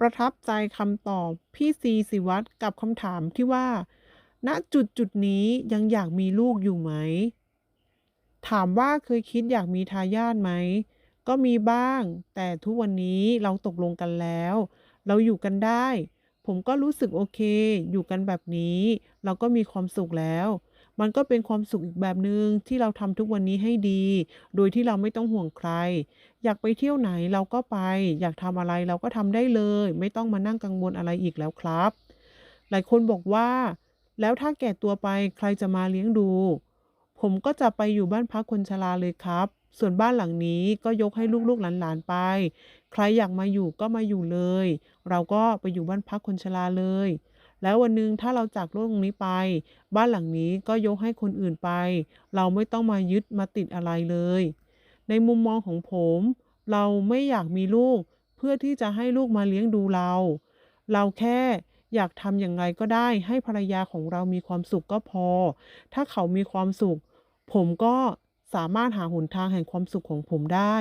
ประทับใจคำตอบพี่ซีศิวัตรกับคำถามที่ว่า ณจุดจุดนี้ยังอยากมีลูกอยู่ไหม ถามว่าเคยคิดอยากมีทายาทไหม ก็มีบ้าง แต่ทุกวันนี้เราตกลงกันแล้ว เราอยู่กันได้ ผมก็รู้สึกโอเค อยู่กันแบบนี้ เราก็มีความสุขแล้ว มันก็เป็นความสุขอีกแบบหนึ่งที่เราทำทุกวันนี้ให้ดี โดยที่เราไม่ต้องห่วงใคร อยากไปเที่ยวไหนเราก็ไป อยากทำอะไรเราก็ทำได้เลย ไม่ต้องมานั่งกังวลอะไรอีกแล้วครับ หลายคนบอกว่า แล้วถ้าแก่ตัวไปใครจะมาเลี้ยงดู ผมก็จะไปอยู่บ้านพักคนชราเลยครับ ส่วนบ้านหลังนี้ก็ยกให้ลูกๆหลานๆไป ใครอยากมาอยู่ก็มาอยู่เลย เราก็ไปอยู่บ้านพักคนชราเลย แล้ววันหนึ่งถ้าเราจากโลกนี้ไป บ้านหลังนี้ก็ยกให้คนอื่นไป เราไม่ต้องมายึดมาติดอะไรเลย ในมุมมองของผม เราไม่อยากมีลูก เพื่อที่จะให้ลูกมาเลี้ยงดูเรา เราแค่อยากทำอย่างไรก็ได้ ให้ภรรยาของเรามีความสุขก็พอ ถ้าเขามีความสุข ผมก็สามารถหาหนทางแห่งความสุขของผมได้